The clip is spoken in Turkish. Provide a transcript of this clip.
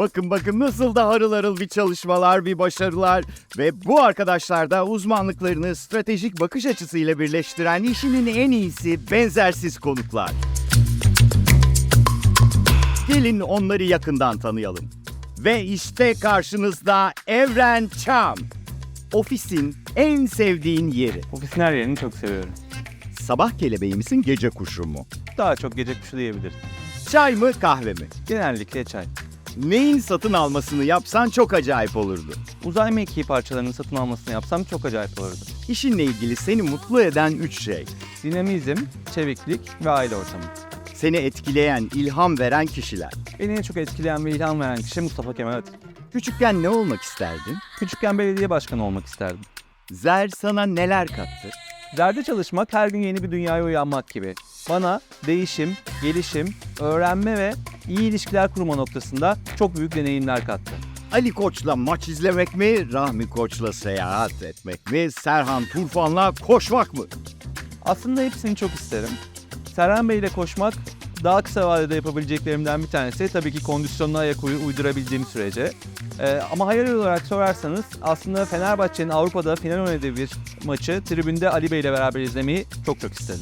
Bakın bakın nasıl da harıl harıl bir çalışmalar, bir başarılar ve bu arkadaşlar da uzmanlıklarını stratejik bakış açısıyla birleştiren işinin en iyisi benzersiz konuklar. Gelin onları yakından tanıyalım. Ve işte karşınızda Evren Çam. Ofisin en sevdiğin yeri. Ofisin her yerini çok seviyorum. Sabah kelebeği misin, gece kuşu mu? Daha çok gece kuşu diyebiliriz. Çay mı, kahve mi? Genellikle çay. Neyin satın almasını yapsan çok acayip olurdu. Uzay mekiği parçalarının satın almasını yapsam çok acayip olurdu. İşinle ilgili seni mutlu eden üç şey. Dinamizm, çeviklik ve aile ortamı. Seni etkileyen, ilham veren kişiler. Beni en çok etkileyen ve ilham veren kişi Mustafa Kemal Atatürk. Küçükken ne olmak isterdin? Küçükken belediye başkanı olmak isterdim. Zer sana neler kattı? Derde çalışmak her gün yeni bir dünyaya uyanmak gibi. Bana değişim, gelişim, öğrenme ve iyi ilişkiler kurma noktasında çok büyük deneyimler kattı. Ali Koç'la maç izlemek mi, Rahmi Koç'la seyahat etmek mi, Serhan Turfan'la koşmak mı? Aslında hepsini çok isterim. Serhan Bey ile koşmak daha kısa vadede yapabileceklerimden bir tanesi. Tabii ki kondisyonuna ayak uy- uydurabildiğim sürece. Ee, ama hayal olarak sorarsanız aslında Fenerbahçe'nin Avrupa'da final oynadığı bir maçı tribünde Ali Bey ile beraber izlemeyi çok çok isterim.